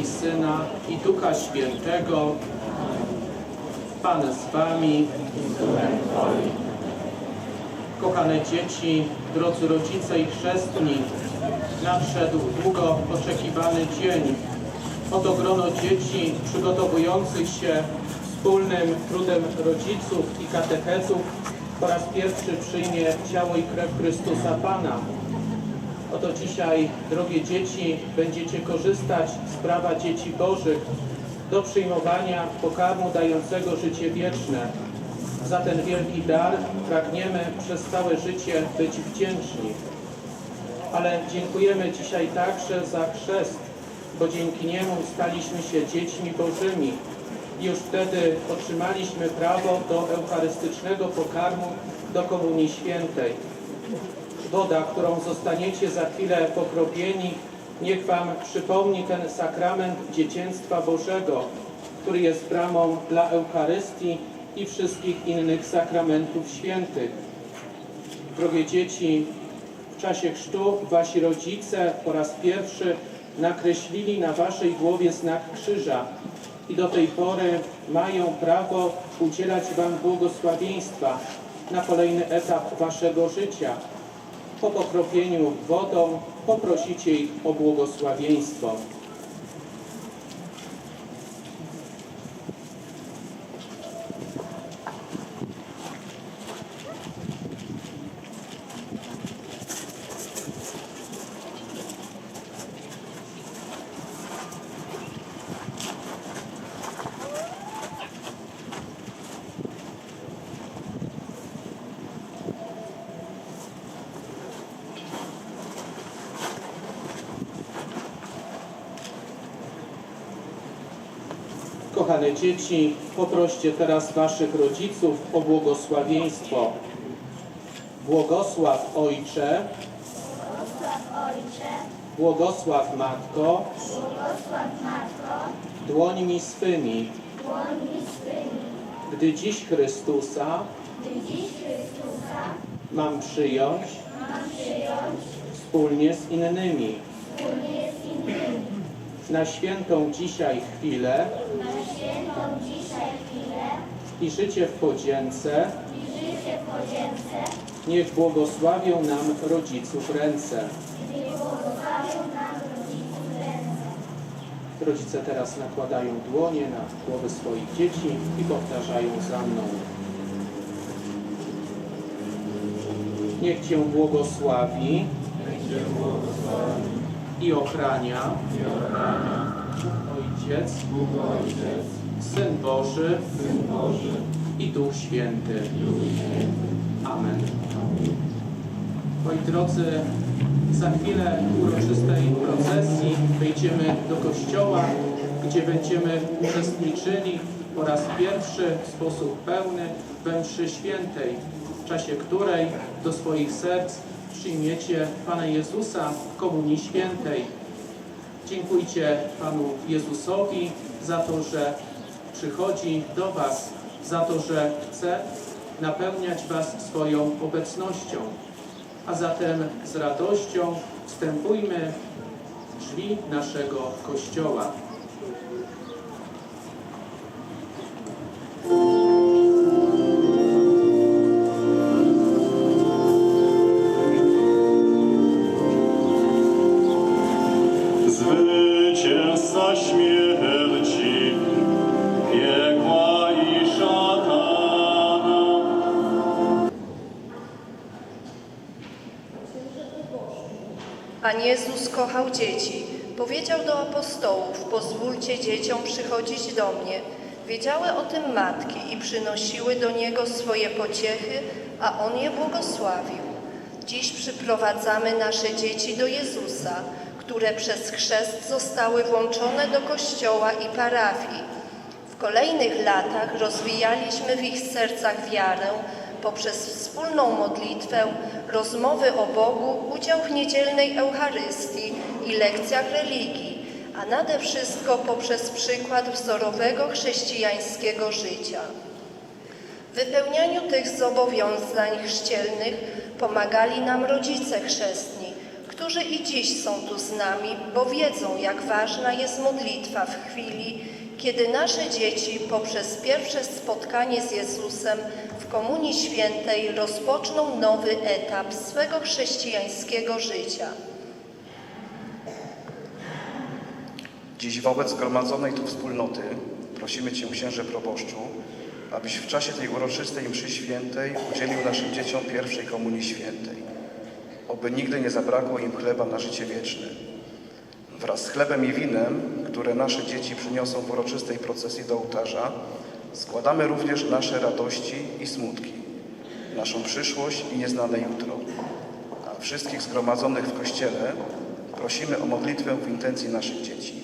I Syna i Ducha Świętego. Pan z Wami. Kochane dzieci, drodzy rodzice i chrzestni, nadszedł długo oczekiwany dzień. Oto grono dzieci przygotowujących się wspólnym trudem rodziców i katechetów po raz pierwszy przyjmie ciało i krew Chrystusa Pana. Oto dzisiaj, drogie dzieci, będziecie korzystać z prawa dzieci Bożych do przyjmowania pokarmu dającego życie wieczne. Za ten wielki dar pragniemy przez całe życie być wdzięczni. Ale dziękujemy dzisiaj także za chrzest, bo dzięki niemu staliśmy się dziećmi Bożymi. Już wtedy otrzymaliśmy prawo do eucharystycznego pokarmu, do Komunii Świętej. Woda, którą zostaniecie za chwilę pokropieni, niech Wam przypomni ten sakrament dzieciństwa Bożego, który jest bramą dla Eucharystii i wszystkich innych sakramentów świętych. Drogie dzieci, w czasie chrztu Wasi rodzice po raz pierwszy nakreślili na Waszej głowie znak krzyża i do tej pory mają prawo udzielać Wam błogosławieństwa na kolejny etap Waszego życia. Po pokropieniu wodą poprosicie ich o błogosławieństwo. Kochane dzieci, poproście teraz Waszych rodziców o błogosławieństwo. Błogosław Ojcze, Ojcze, błogosław Matko, błogosław Matko, dłońmi swymi, gdy dziś Chrystusa gdy dziś Chrystusa mam przyjąć mam przyjąć wspólnie z innymi. wspólnie z innymi. Na świętą dzisiaj chwilę świętą dzisiaj chwilę i życie w podzięce i niech błogosławią nam rodziców ręce. Rodzice teraz nakładają dłonie na głowy swoich dzieci i powtarzają za mną. Niech Cię błogosławi i ochrania Bóg Ojciec, Syn Boży i Duch Święty. Amen. Moi drodzy, za chwilę uroczystej procesji wejdziemy do kościoła, gdzie będziemy uczestniczyli po raz pierwszy w sposób pełny we mszy świętej, w czasie której do swoich serc przyjmiecie Pana Jezusa w Komunii Świętej. Dziękujcie Panu Jezusowi za to, że przychodzi do Was, za to, że chce napełniać Was swoją obecnością. A zatem z radością wstępujmy w drzwi naszego Kościoła. Kochał dzieci. Powiedział do apostołów: Pozwólcie dzieciom przychodzić do mnie. Wiedziały o tym matki i przynosiły do niego swoje pociechy, a on je błogosławił. Dziś przyprowadzamy nasze dzieci do Jezusa, które przez chrzest zostały włączone do kościoła i parafii. W kolejnych latach rozwijaliśmy w ich sercach wiarę poprzez wspólną modlitwę, rozmowy o Bogu, udział w niedzielnej Eucharystii i lekcjach religii, a nade wszystko poprzez przykład wzorowego chrześcijańskiego życia. W wypełnianiu tych zobowiązań chrzcielnych pomagali nam rodzice chrzestni, którzy i dziś są tu z nami, bo wiedzą, jak ważna jest modlitwa w chwili, kiedy nasze dzieci poprzez pierwsze spotkanie z Jezusem w Komunii Świętej rozpoczną nowy etap swego chrześcijańskiego życia. Dziś wobec zgromadzonej tu wspólnoty prosimy Cię, księże proboszczu, abyś w czasie tej uroczystej mszy świętej udzielił naszym dzieciom pierwszej komunii świętej. Oby nigdy nie zabrakło im chleba na życie wieczne. Wraz z chlebem i winem, które nasze dzieci przyniosą w uroczystej procesji do ołtarza, składamy również nasze radości i smutki, naszą przyszłość i nieznane jutro. A wszystkich zgromadzonych w Kościele prosimy o modlitwę w intencji naszych dzieci.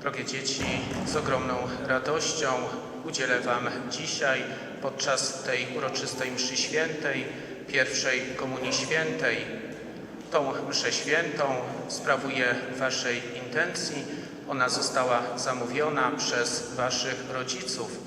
Drogie dzieci, z ogromną radością udzielę Wam dzisiaj podczas tej uroczystej mszy świętej, pierwszej komunii świętej. Tą mszę świętą sprawuję Waszej intencji. Ona została zamówiona przez Waszych rodziców.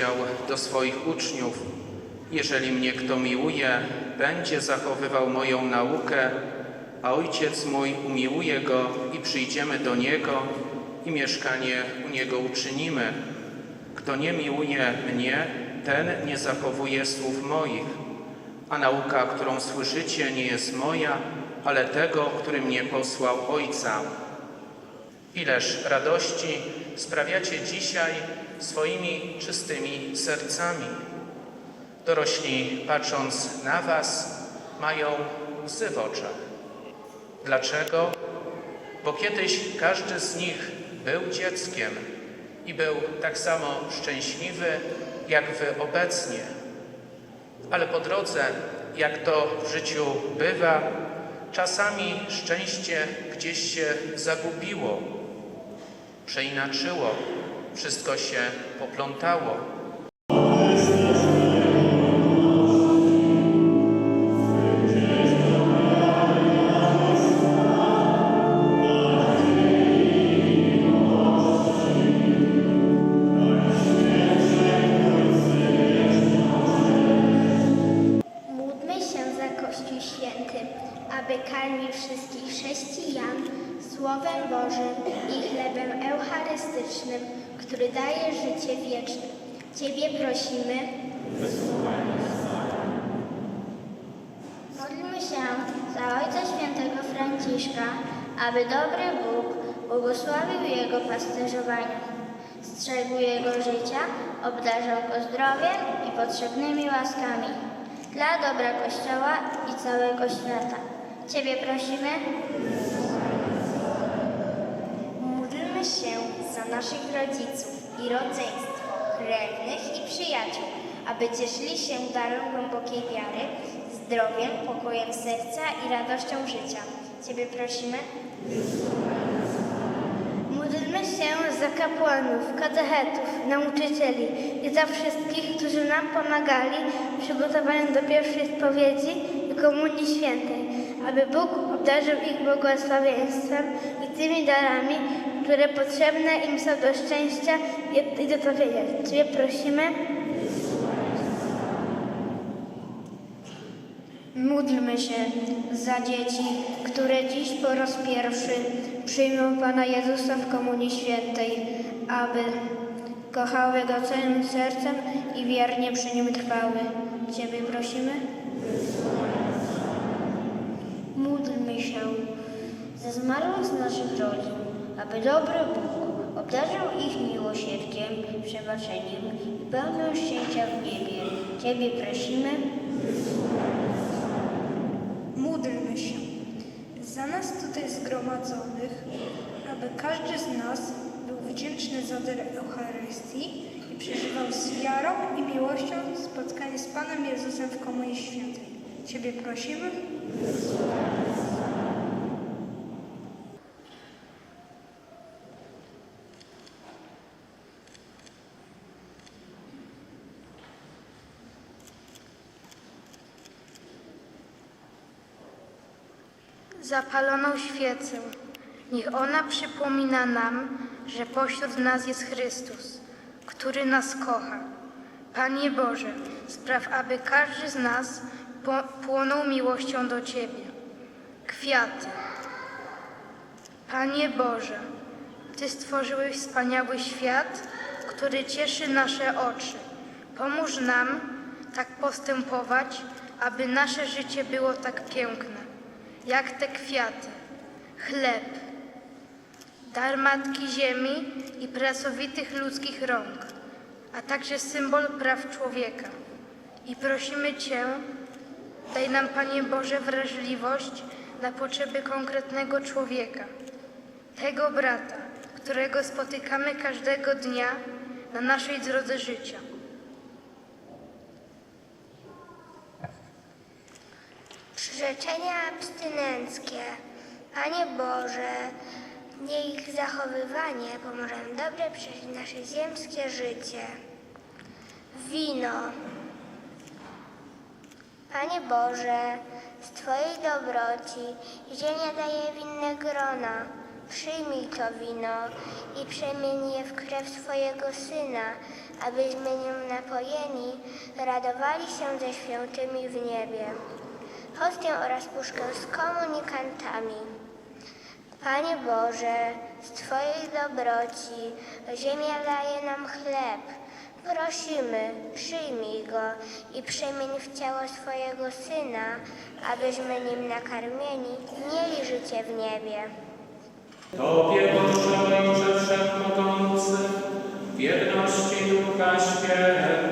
Powiedział do swoich uczniów: Jeżeli mnie kto miłuje, będzie zachowywał moją naukę, a Ojciec mój umiłuje go i przyjdziemy do niego i mieszkanie u niego uczynimy. Kto nie miłuje mnie, ten nie zachowuje słów moich. A nauka, którą słyszycie, nie jest moja, ale tego, który mnie posłał Ojca. Ileż radości sprawiacie dzisiaj swoimi czystymi sercami. Dorośli, patrząc na Was, mają łzy w oczach. Dlaczego? Bo kiedyś każdy z nich był dzieckiem i był tak samo szczęśliwy, jak Wy obecnie. Ale po drodze, jak to w życiu bywa, czasami szczęście gdzieś się zagubiło, przeinaczyło, wszystko się poplątało. Aby dobry Bóg błogosławił jego pasterzowanie, strzegł jego życia, obdarzał go zdrowiem i potrzebnymi łaskami dla dobra Kościoła i całego świata. Ciebie prosimy. Módlmy się za naszych rodziców i rodzeństwo, krewnych i przyjaciół, aby cieszyli się darem głębokiej wiary, zdrowiem, pokojem serca i radością życia. Ciebie prosimy. Módlmy się za kapłanów, katechetów, nauczycieli i za wszystkich, którzy nam pomagali w przygotowaniu do pierwszej spowiedzi i Komunii Świętej, aby Bóg obdarzył ich błogosławieństwem i tymi darami, które potrzebne im są do szczęścia i- trafienia. Ciebie prosimy. Módlmy się za dzieci, które dziś po raz pierwszy przyjmą Pana Jezusa w Komunii Świętej, aby kochały Go całym sercem i wiernie przy Nim trwały. Ciebie prosimy. Módlmy się za zmarłych z naszych rodzin, aby dobry Bóg obdarzył ich miłosierdziem, przebaczeniem i pełnią szczęścia w niebie. Ciebie prosimy. Módlmy się za nas tutaj zgromadzonych, aby każdy z nas był wdzięczny za dar Eucharystii i przeżywał z wiarą i miłością spotkanie z Panem Jezusem w Komunii Świętej. Ciebie prosimy. Zapaloną świecę. Niech ona przypomina nam, że pośród nas jest Chrystus, który nas kocha. Panie Boże, spraw, aby każdy z nas płonął miłością do Ciebie. Kwiaty. Panie Boże, Ty stworzyłeś wspaniały świat, który cieszy nasze oczy. Pomóż nam tak postępować, aby nasze życie było tak piękne, jak te kwiaty. Chleb, dar Matki Ziemi i pracowitych ludzkich rąk, a także symbol praw człowieka. I prosimy Cię, daj nam, Panie Boże, wrażliwość na potrzeby konkretnego człowieka, tego brata, którego spotykamy każdego dnia na naszej drodze życia. Przyrzeczenia abstynenckie. Panie Boże, niech ich zachowywanie pomoże nam dobrze przeżyć nasze ziemskie życie. Wino. Panie Boże, z Twojej dobroci ziemia daje winne grona. Przyjmij to wino i przemień je w krew swojego Syna, abyśmy nim napojeni radowali się ze świętymi w niebie. Hostię oraz puszkę z komunikantami. Panie Boże, z Twojej dobroci ziemia daje nam chleb. Prosimy, przyjmij go i przemień w ciało swojego Syna, abyśmy nim nakarmieni mieli życie w niebie. Tobie Boże Ojcze Wszechmogący, wierności Ducha Świętego,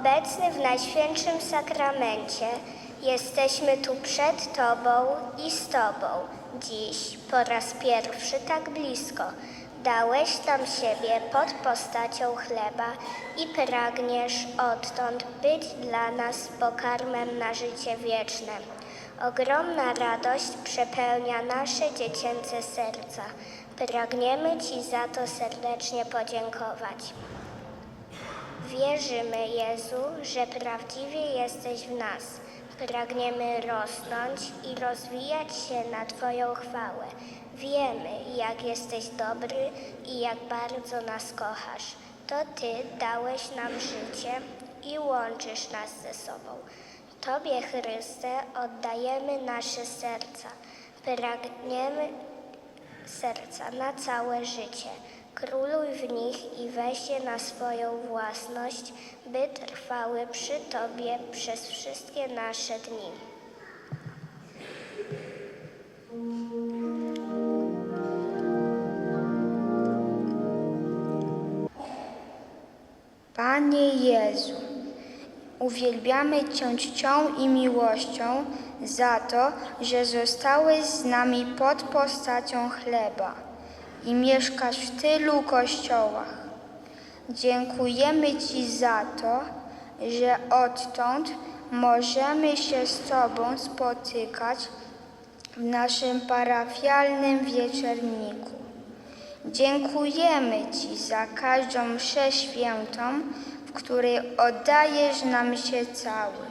obecny w Najświętszym Sakramencie, jesteśmy tu przed Tobą i z Tobą. Dziś po raz pierwszy tak blisko. Dałeś nam siebie pod postacią chleba i pragniesz odtąd być dla nas pokarmem na życie wieczne. Ogromna radość przepełnia nasze dziecięce serca. Pragniemy Ci za to serdecznie podziękować. Wierzymy, Jezu, że prawdziwie jesteś w nas. Pragniemy rosnąć i rozwijać się na Twoją chwałę. Wiemy, jak jesteś dobry i jak bardzo nas kochasz. To Ty dałeś nam życie i łączysz nas ze sobą. Tobie, Chryste, oddajemy nasze serca. Pragniemy serca na całe życie. Króluj w nich i weź je na swoją własność, by trwały przy Tobie przez wszystkie nasze dni. Panie Jezu, uwielbiamy Cię czcią i miłością za to, że zostałeś z nami pod postacią chleba i mieszkasz w tylu kościołach. Dziękujemy Ci za to, że odtąd możemy się z Tobą spotykać w naszym parafialnym wieczerniku. Dziękujemy Ci za każdą mszę świętą, w której oddajesz nam się cały.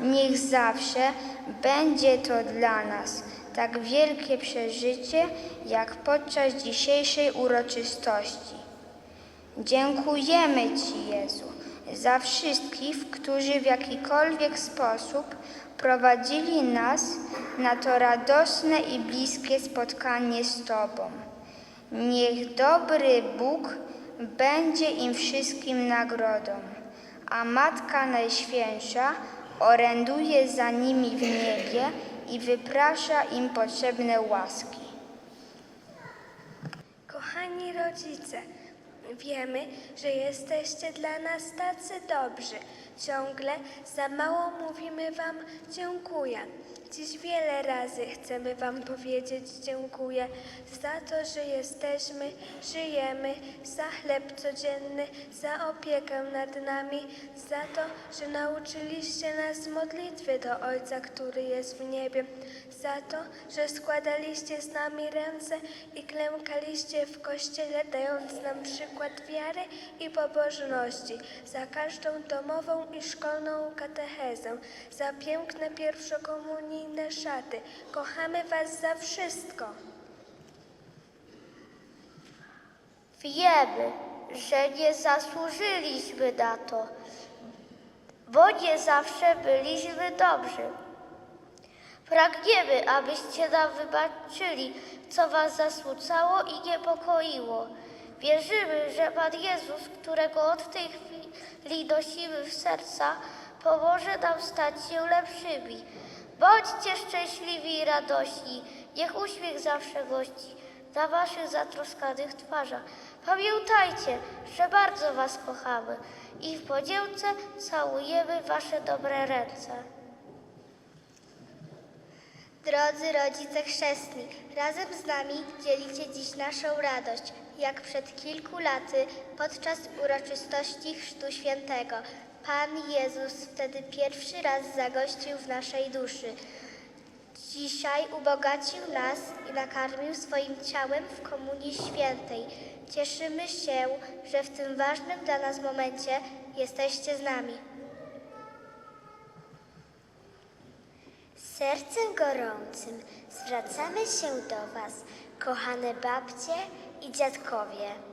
Niech zawsze będzie to dla nas tak wielkie przeżycie, jak podczas dzisiejszej uroczystości. Dziękujemy Ci, Jezu, za wszystkich, którzy w jakikolwiek sposób prowadzili nas na to radosne i bliskie spotkanie z Tobą. Niech dobry Bóg będzie im wszystkim nagrodą, a Matka Najświętsza oręduje za nimi w niebie i wyprasza im potrzebne łaski. Kochani rodzice, wiemy, że jesteście dla nas tacy dobrzy. Ciągle za mało mówimy Wam dziękuję. Dziś wiele razy chcemy Wam powiedzieć dziękuję za to, że jesteśmy, żyjemy, za chleb codzienny, za opiekę nad nami, za to, że nauczyliście nas modlitwy do Ojca, który jest w niebie, za to, że składaliście z nami ręce i klękaliście w kościele, dając nam przykład wiary i pobożności, za każdą domową i szkolną katechezę, za piękne pierwszokomunijne szaty. Kochamy Was za wszystko. Wiemy, że nie zasłużyliśmy na to, bo nie zawsze byliśmy dobrzy. Pragniemy, abyście nam wybaczyli, co was zasmucało i niepokoiło. Wierzymy, że Pan Jezus, którego od tej chwili nosimy w serca, pomoże nam stać się lepszymi. Bądźcie szczęśliwi i radośni, niech uśmiech zawsze gości na waszych zatroskanych twarzach. Pamiętajcie, że bardzo was kochamy i w podzięce całujemy wasze dobre ręce. Drodzy rodzice chrzestni, razem z nami dzielicie dziś naszą radość, jak przed kilku laty podczas uroczystości Chrztu Świętego. Pan Jezus wtedy pierwszy raz zagościł w naszej duszy. Dzisiaj ubogacił nas i nakarmił swoim ciałem w Komunii Świętej. Cieszymy się, że w tym ważnym dla nas momencie jesteście z nami. Sercem gorącym zwracamy się do Was, kochane babcie i dziadkowie.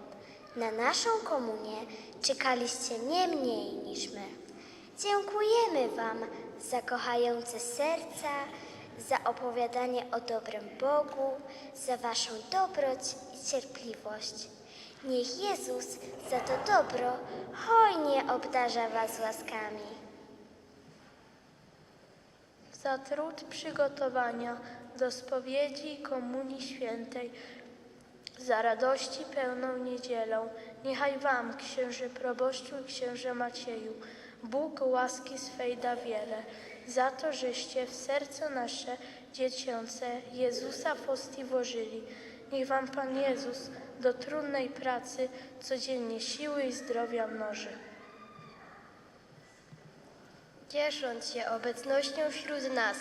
Na naszą komunię czekaliście nie mniej niż my. Dziękujemy Wam za kochające serca, za opowiadanie o dobrym Bogu, za Waszą dobroć i cierpliwość. Niech Jezus za to dobro hojnie obdarza Was łaskami. za trud przygotowania do spowiedzi komunii świętej, za radości pełną niedzielą. Niechaj Wam, księże proboszczu i księże Macieju, Bóg łaski swej da wiele, za to, żeście w serce nasze dziecięce Jezusa posti włożyli. Niech wam Pan Jezus do trudnej pracy codziennie siły i zdrowia mnoży. Ciesząc się obecnością wśród nas,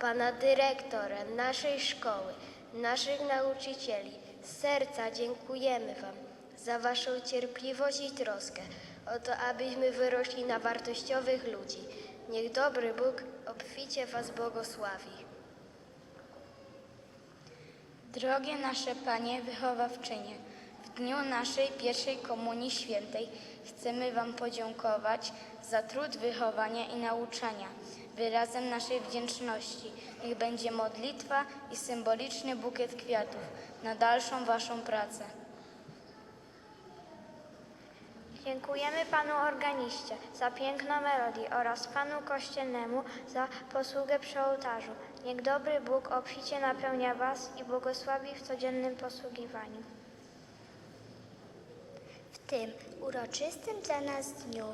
pana dyrektora naszej szkoły, naszych nauczycieli, z serca dziękujemy Wam za Waszą cierpliwość i troskę o to, abyśmy wyrośli na wartościowych ludzi. Niech dobry Bóg obficie Was błogosławi. Drogie nasze Panie wychowawczynie, w dniu naszej pierwszej Komunii Świętej chcemy Wam podziękować za trud wychowania i nauczania. Wyrazem naszej wdzięczności niech będzie modlitwa i symboliczny bukiet kwiatów na dalszą Waszą pracę. Dziękujemy Panu organiście za piękną melodię oraz Panu kościelnemu za posługę przy ołtarzu. Niech dobry Bóg obficie napełnia Was i błogosławi w codziennym posługiwaniu. Tym uroczystym dla nas dniu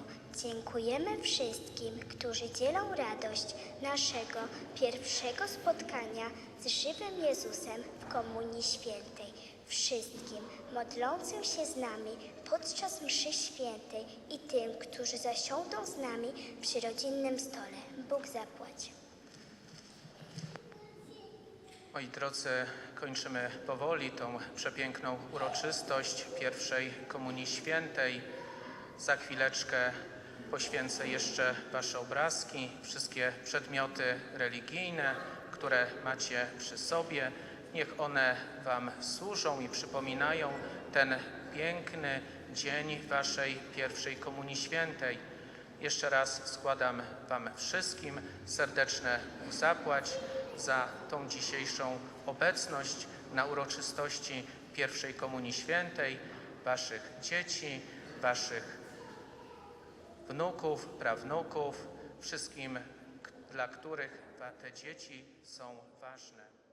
dziękujemy wszystkim, którzy dzielą radość naszego pierwszego spotkania z żywym Jezusem w Komunii Świętej. Wszystkim modlącym się z nami podczas mszy świętej i tym, którzy zasiądą z nami przy rodzinnym stole. Bóg zapłać. Moi drodzy, kończymy powoli tą przepiękną uroczystość pierwszej Komunii Świętej. Za chwileczkę poświęcę jeszcze Wasze obrazki, wszystkie przedmioty religijne, które macie przy sobie. Niech one Wam służą i przypominają ten piękny dzień Waszej pierwszej Komunii Świętej. Jeszcze raz składam Wam wszystkim serdeczne zapłać za tą dzisiejszą obecność na uroczystości pierwszej Komunii Świętej Waszych dzieci, Waszych wnuków, prawnuków, wszystkim, dla których te dzieci są ważne.